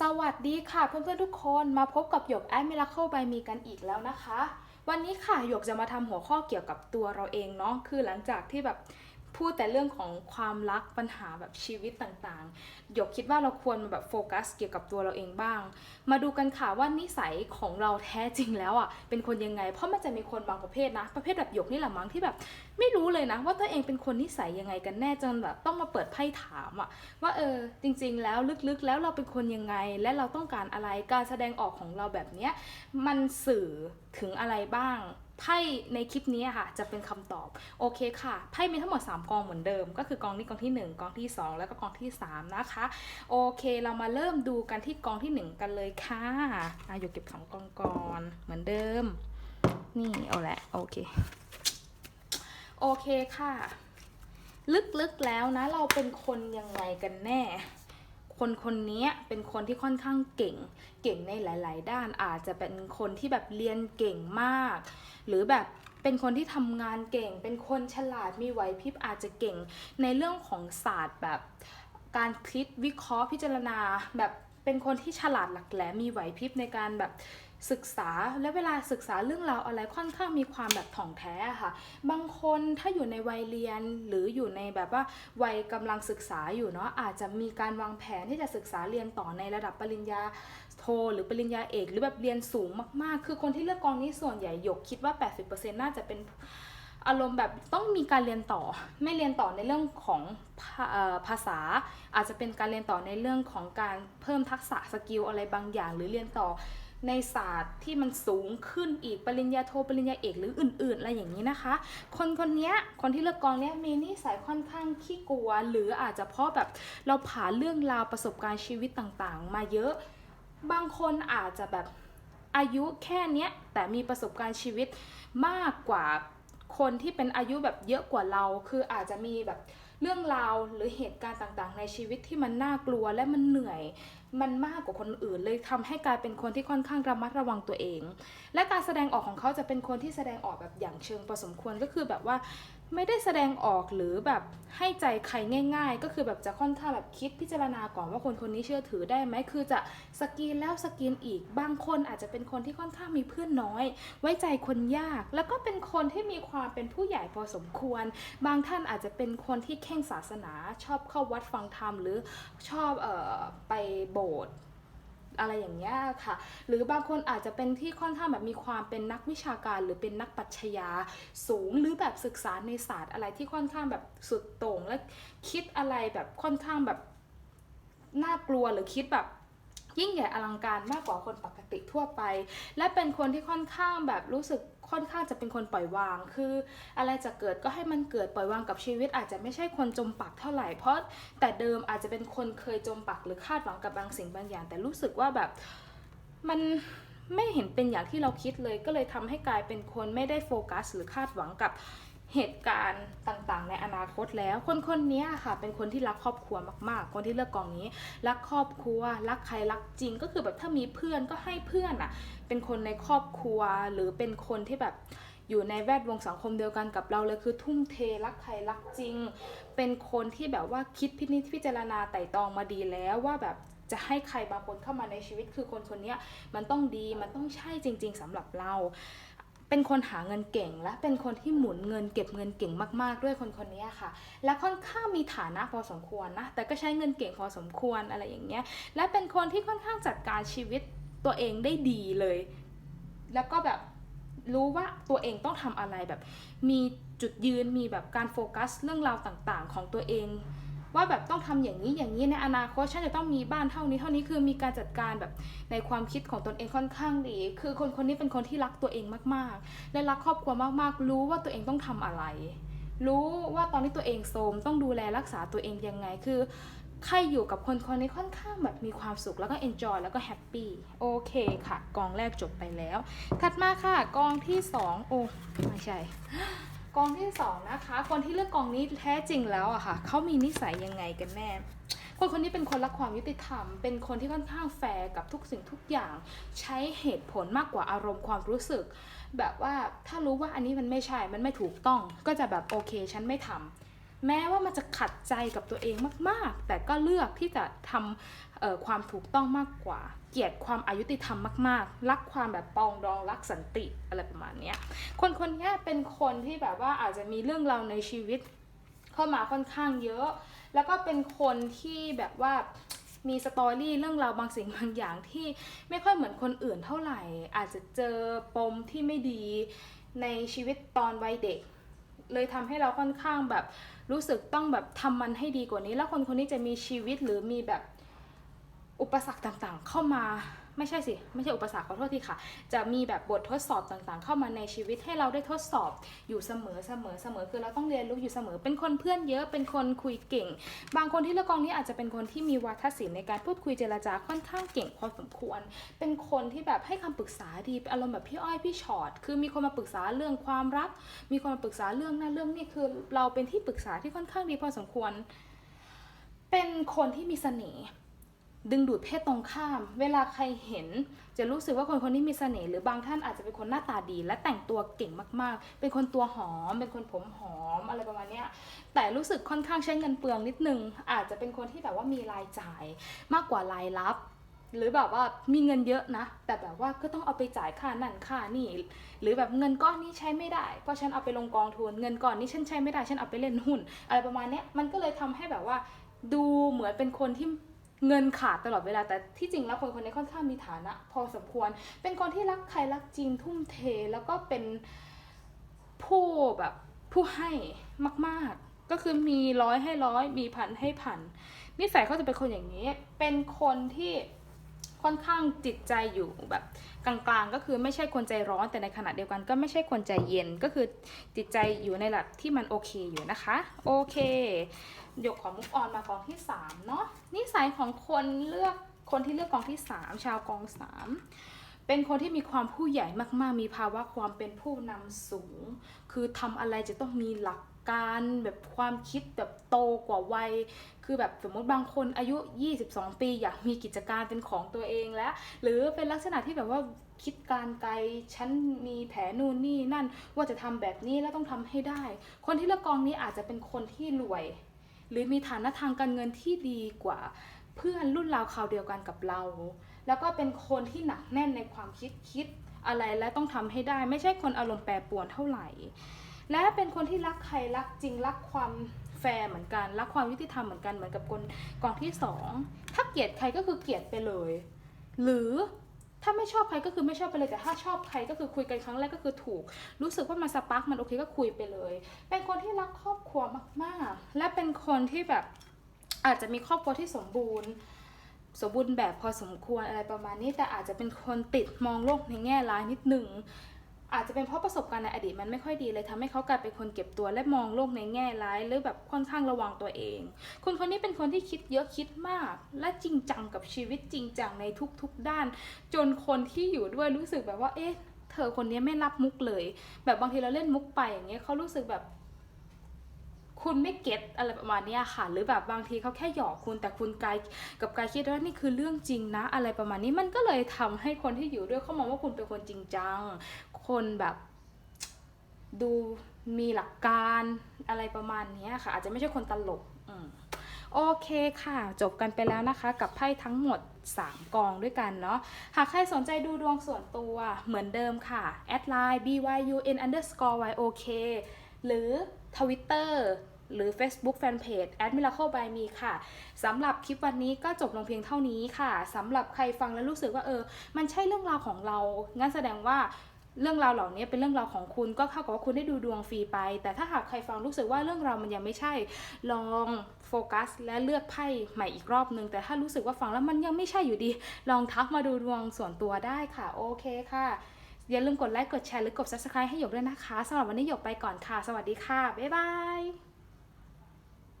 สวัสดีค่ะเพื่อนๆทุกคนมาพบกับหยกแอดมิราเคิลบายมีกันอีกแล้วนะคะ วันนี้ค่ะหยกจะมาทำหัวข้อเกี่ยวกับตัวเราเองเนาะคือหลังจากที่แบบ พูดแต่เรื่องของความรักปัญหาแบบชีวิตต่างๆ หยกคิดว่าเราควรมาแบบโฟกัสเกี่ยวกับตัวเราเองบ้าง มาดูกันค่ะว่านิสัยของเราแท้จริงแล้วอะเป็นคนยังไง เพราะมันจะมีคนบางประเภทนะ ประเภทแบบหยกนี่แหละมั้งที่แบบ ไม่รู้เลยนะ ว่าตัวเองเป็นคนนิสัยยังไงกันแน่จนแบบต้องมาเปิดไพ่ถามอะว่าเออจริง ๆ แล้วลึกๆ แล้วเราเป็นคนยังไงและเราต้องการอะไรการแสดงออกของเราแบบเนี้ยมันสื่อถึงอะไรบ้าง ไพ่ในคลิปนี้ค่ะจะเป็นคำตอบโอเคค่ะไพ่มีทั้งหมด 3 กองเหมือนเดิม ก็คือกองนี้กองที่ 1 กองที่ 2 แล้วก็กองที่ 3 นะคะ โอเคเรามาเริ่มดูกันที่กองที่ 1 กันเลยค่ะอะอยู่เก็บสองกองก่อนเหมือนเดิม นี่เอาแหละโอเคโอเคค่ะ ลึกๆแล้วนะเราเป็นคนยังไงกันแน่ คนคนนี้เป็นคนที่ค่อนข้างเก่ง เก่งในหลาย ๆ ด้านอาจจะเป็นคนที่แบบเรียนเก่งมาก หรือแบบเป็นคนที่ทำงานเก่ง เป็นคนฉลาดมีไหวพริบอาจจะเก่ง ในเรื่องของศาสตร์แบบการคิดวิเคราะห์พิจารณา แบบเป็นคนที่ฉลาดหลักแหลมมีไหวพริบในการแบบ ศึกษาและเวลาศึกษาเรื่องราวอะไรค่อนข้างมีความแบบถ่องแท้ค่ะ บางคนถ้าอยู่ในวัยเรียนหรืออยู่ในแบบว่าวัยกำลังศึกษาอยู่เนาะอาจจะมีการวางแผนที่จะศึกษาเรียนต่อในระดับปริญญาโทหรือปริญญาเอก หรือแบบเรียนสูงมากๆ คือคนที่เลือกกองนี้ส่วนใหญ่หยกคิดว่า 80%น่าจะเป็นอารมณ์แบบต้องมีการเรียนต่อ ไม่เรียนต่อในเรื่องของภาษา อาจจะเป็นการเรียนต่อในเรื่องของการเพิ่มทักษะสกิลอะไรบางอย่าง หรือเรียนต่อ ในศาสตร์ที่มันสูงขึ้นอีกปริญญาโทปริญญาเอกหรืออื่น ๆ อะไรอย่างนี้นะคะ คนคนนี้คนที่เลือกกองเนี้ยมีนิสัยค่อนข้างขี้กลัว หรืออาจจะเพราะแบบเราผ่านเรื่องราวประสบการณ์ชีวิตต่างๆ มาเยอะ บางคนอาจจะแบบอายุแค่เนี้ยแต่มีประสบการณ์ชีวิตมากกว่าคนที่เป็นอายุแบบเยอะกว่าเรา คืออาจจะมีแบบเรื่องราวหรือเหตุการณ์ต่างๆ ในชีวิตที่มันน่ากลัวและมันเหนื่อย มันมากกว่าคนอื่นเลยทำให้กลายเป็นคนที่ค่อนข้างระมัดระวังตัวเอง และการแสดงออกของเขาจะเป็นคนที่แสดงออกแบบอย่างเชิงพอสมควรก็คือแบบว่าไม่ได้แสดงออกหรือแบบให้ใจใครง่าย ๆ ก็คือแบบจะค่อนข้างแบบคิดพิจารณาก่อนว่าคนคนนี้เชื่อถือได้ไหมคือจะสกีนแล้วสกีนอีกบางคนอาจจะเป็นคนที่ค่อนข้างมีเพื่อนน้อย ไว้ใจคนยาก แล้วก็เป็นคนที่มีความเป็นผู้ใหญ่พอสมควร บางท่านอาจจะเป็นคนที่เข่งศาสนาชอบเข้าวัดฟังธรรมหรือชอบออไปโบสถ์อะไรอย่างเงี้ยค่ะ หรือบางคนอาจจะเป็นที่ค่อนข้างแบบมีความเป็นนักวิชาการ หรือเป็นนักปัชญาสูงหรือแบบศึกษาในศาสตร์อะไรที่ค่อนข้างแบบสุดโต่งและคิดอะไรแบบค่อนข้างแบบน่ากลัวหรือคิดแบบยิ่งใหญ่อลังการมากกว่าคนปกติทั่วไป และเป็นคนที่ค่อนข้างแบบรู้สึก ค่อนข้างจะเป็นคนปล่อยวาง คืออะไรจะเกิดก็ให้มันเกิดปล่อยวางกับชีวิต อาจจะไม่ใช่คนจมปักเท่าไหร่ เพราะแต่เดิมอาจจะเป็นคนเคยจมปักหรือคาดหวังกับบางสิ่งบางอย่าง แต่รู้สึกว่าแบบมันไม่เห็นเป็นอย่างที่เราคิดเลย ก็เลยทำให้กลายเป็นคนไม่ได้โฟกัส หรือคาดหวังกับ เหตุการณ์ต่างๆ ในอนาคตแล้ว คนคนนี้ค่ะ เป็นคนที่รักครอบครัวมากๆ คนที่เลือกกองนี้ รักครอบครัว รักใครรักจริง ก็คือแบบถ้ามีเพื่อนก็ให้เพื่อนอะ เป็นคนในครอบครัวหรือเป็นคนที่แบบอยู่ในแวดวงสังคมเดียวกันกับเราเลยคือทุ่มเทรักใครรักจริง เป็นคนที่แบบว่าคิดพินิจพิจารณาไต่ตรองมาดีแล้วว่าแบบจะให้ใครบางคนเข้ามาในชีวิตคือคนคนนี้มันต้องดีมันต้องใช่จริง ๆสำหรับเรา เป็นคนหาเงินเก่ง และเป็นคนที่หมุนเงินเก็บเงินเก่งมาก ๆ ด้วยคนคนนี้ค่ะ และค่อนข้างมีฐานะพอสมควรนะ แต่ก็ใช้เงินเก่งพอสมควรอะไรอย่างเงี้ย และเป็นคนที่ค่อนข้างจัดการชีวิตตัวเองได้ดีเลย แล้วก็แบบรู้ว่าตัวเองต้องทำอะไรแบบ มีจุดยืนมีแบบการโฟกัสเรื่องราวต่างๆ ของตัวเอง ว่าแบบต้องทำอย่างนี้อย่างนี้ในอนาคตฉันจะต้องมีบ้านเท่านี้เท่านี้คือมีการจัดการแบบในความคิดของตนเองค่อนข้างดี คือคนคนนี้เป็นคนที่รักตัวเองมากๆ และรักครอบครัวมากๆ รู้ว่าตัวเองต้องทำอะไร รู้ว่าตอนนี้ตัวเองโทมต้องดูแลรักษาตัวเองยังไงคือใครอยู่กับคนคนนี้ค่อนข้างแบบมีความสุขแล้วก็ enjoy แล้วก็แฮปปี้โอเคค่ะ กองแรกจบไปแล้ว ถัดมาค่ะ กองที่สองโอ้ ไม่ใช่ กองที่สองนะคะ คนที่เลือกกองนี้แท้จริงแล้วอะค่ะเขามีนิสัยยังไงกันแน่ คนคนนี้เป็นคนรักความยุติธรรม เป็นคนที่ค่อนข้างแฟร์กับทุกสิ่งทุกอย่าง ใช้เหตุผลมากกว่าอารมณ์ความรู้สึก แบบว่าถ้ารู้ว่าอันนี้มันไม่ใช่ มันไม่ถูกต้อง ก็จะแบบโอเค ฉันไม่ทำ แม้ว่ามันจะขัดใจกับตัวเองมากๆ แต่ก็เลือกที่จะทำความถูกต้องมากกว่า เกลียดความอายุติธรรมมากๆ รักความแบบปองดองรักสันติอะไรประมาณนี้คนคนนี้เป็นคนที่แบบว่าอาจจะมีเรื่องราวในชีวิตเข้ามาค่อนข้างเยอะ แล้วก็เป็นคนที่แบบว่ามีสตอรี่เรื่องราวบางสิ่งบางอย่างที่ไม่ค่อยเหมือนคนอื่นเท่าไหร่ อาจจะเจอปมที่ไม่ดีในชีวิตตอนวัยเด็ก เลยทำให้เราค่อนข้างแบบรู้สึกต้องแบบทำมันให้ดีกว่านี้ แล้วคนคนนี้จะมีชีวิตหรือมีแบบอุปสรรคต่างๆ เข้ามา ไม่ใช่สิ ไม่ใช่อุปสรรคขอโทษทีค่ะ จะมีแบบบททดสอบต่างๆ เข้ามาในชีวิตให้เราได้ทดสอบอยู่เสมอเสมอเสมอคือเราต้องเรียนรู้อยู่เสมอ เป็นคนเพื่อนเยอะเป็นคนคุยเก่ง บางคนที่เลือกกองนี้อาจจะเป็นคนที่มีวาทศิลป์ในการพูดคุยเจรจาค่อนข้างเก่งพอสมควร เป็นคนที่แบบให้คำปรึกษาดีอารมณ์แบบพี่อ้อยพี่ชอ็อตคือมีคนมาปรึกษาเรื่องความรัก มีคนมาปรึกษาเรื่องนั้นเรื่องนี้คือเราเป็นที่ปรึกษาที่ค่อนข้างดีพอสมควร เป็นคนที่มีเสน่ห์ ดึงดูดเพศตรงข้าม เวลาใครเห็น จะรู้สึกว่าคนคนนี้มีเสน่ห์หรือบางท่านอาจจะเป็นคนหน้าตาดี และแต่งตัวเก่งมากๆ เป็นคนตัวหอม เป็นคนผมหอมอะไรประมาณนี้แต่รู้สึกค่อนข้างใช้เงินเปลืองนิดนึง อาจจะเป็นคนที่แบบว่ามีรายจ่ายมากกว่ารายรับ หรือแบบว่ามีเงินเยอะนะ แต่แบบว่าก็ต้องเอาไปจ่ายค่านั่นค่านี่ หรือแบบเงินก้อนนี้ใช้ไม่ได้ เพราะฉันเอาไปลงกองทุน เงินก้อนนี้ฉันใช้ไม่ได้ ฉันเอาไปเล่นหุ้น อะไรประมาณนี้มันก็เลยทำให้แบบว่าดูเหมือนเป็นคนที่ เงินขาดตลอดเวลาแต่ที่จริงแล้วคนคนนี้ค่อนข้างมีฐานะ พอสมควร เป็นคนที่รักใครรักจริงทุ่มเทแล้วก็เป็นผู้แบบผู้ให้มาก ๆ ก็คือมีร้อยให้ร้อยมีพันให้พันนิสัยเขาจะเป็นคนอย่างนี้ เป็นคนที่ ค่อนข้างจิตใจอยู่แบบกลางๆ ก็คือไม่ใช่คนใจร้อนแต่ในขณะเดียวกัน ก็ไม่ใช่คนใจเย็นก็คือจิตใจอยู่ในระดับที่มันโอเคอยู่นะคะโอเคเดี๋ยวของมุกออนมากองที่3เนาะนิสัยของคนเลือกคนที่เลือกกองที่ 3 ชาวกอง 3เป็นคนที่มีความผู้ใหญ่มากๆ มีภาวะความเป็นผู้นำสูง คือทำอะไรจะต้องมีหลัก การแบบความคิดแบบโตกว่าวัย คือแบบสมมติบางคนอายุ 22 ปีอยากมีกิจการเป็นของตัวเองแล้ว หรือเป็นลักษณะที่แบบว่าคิดการไกล ฉันมีแผนนู่นนี่นั่นว่าจะทำแบบนี้แล้วต้องทำให้ได้ คนที่เลือกกองนี้อาจจะเป็นคนที่รวย หรือมีฐานะทางการเงินที่ดีกว่า เพื่อนรุ่นราวคราวเดียวกันกับเรา แล้วก็เป็นคนที่หนักแน่นในความคิดคิดอะไรและต้องทำให้ได้ ไม่ใช่คนอารมณ์แปรปรวนเท่าไหร่ และเป็นคนที่รักใครรักจริงรักความแฟร์เหมือนกันรักความยุติธรรมเหมือนกันเหมือนกับคนกองที่สองถ้าเกลียดใครก็คือเกลียดไปเลย หรือถ้าไม่ชอบใครก็คือไม่ชอบไปเลยแต่ถ้าชอบใครก็คือคุยกันครั้งแรกก็คือถูก รู้สึกว่ามันสปาร์กมันโอเคก็คุยไปเลย เป็นคนที่รักครอบครัวมากๆ และเป็นคนที่แบบอาจจะมีครอบครัวที่สมบูรณ์ สมบูรณ์แบบพอสมควรอะไรประมาณนี้ แต่อาจจะเป็นคนติดมองโลกในแง่ร้ายนิดหนึ่ง อาจจะเป็นเพราะประสบการณ์ในอดีตมันไม่ค่อยดีเลยทำให้เขากลายเป็นคนเก็บตัวและมองโลกในแง่ร้าย หรือแบบค่อนข้างระวังตัวเอง คนคนนี้เป็นคนที่คิดเยอะคิดมาก และจริงจังกับชีวิตจริงจังในทุกๆด้าน จนคนที่อยู่ด้วยรู้สึกแบบว่าเอ๊ะเธอคนนี้ไม่รับมุกเลย แบบบางทีเราเล่นมุกไปอย่างเงี้ยเขารู้สึกแบบ คุณไม่เก็ตอะไรประมาณนี้ค่ะ หรือแบบบางทีเขาแค่หยอกคุณแต่คุณกายกับกายคิดว่านี่คือเรื่องจริงนะ อะไรประมาณนี้มันก็เลยทำให้คนที่อยู่ด้วยเขามองว่าคุณเป็นคนจริงจัง คนแบบดูมีหลักการอะไรประมาณนี้ค่ะ อาจจะไม่ใช่คนตลกอโอเคค่ะ จบกันไปแล้วนะคะกับไพ่ทั้งหมด 3 กองด้วยกันเนาะหากใครสนใจดูดวงส่วนตัวเหมือนเดิมค่ะแอดไลน์ byun underscore yok หรือ Twitter หรือ Facebook Fanpage a d Miracle by me ค่ะ สำหรับคลิปวันนี้ก็จบลงเพียงเท่านี้ค่ะ สำหรับใครฟังแล้วรู้สึกว่าเออ มันใช่เรื่องราวของเรา งั้นแสดงว่า เรื่องราวเหล่านี้เป็นเรื่องราวของคุณก็เท่ากับว่าคุณได้ดูดวงฟรีไป แต่ถ้าหากใครฟังรู้สึกว่าเรื่องราวมันยังไม่ใช่ ลองโฟกัส และเลือกไพ่ใหม่อีกรอบนึง แต่ถ้ารู้สึกว่าฟังแล้วมันยังไม่ใช่อยู่ดี ลองทักมาดูดวงส่วนตัวได้ค่ะ โอเคค่ะ อย่าลืมกดไลค์กดแชร์หรือกด subscribe ให้หยกด้วยนะคะสำหรับวันนี้หยกไปก่อนค่ะ สวัสดีค่ะ บ๊ายบาย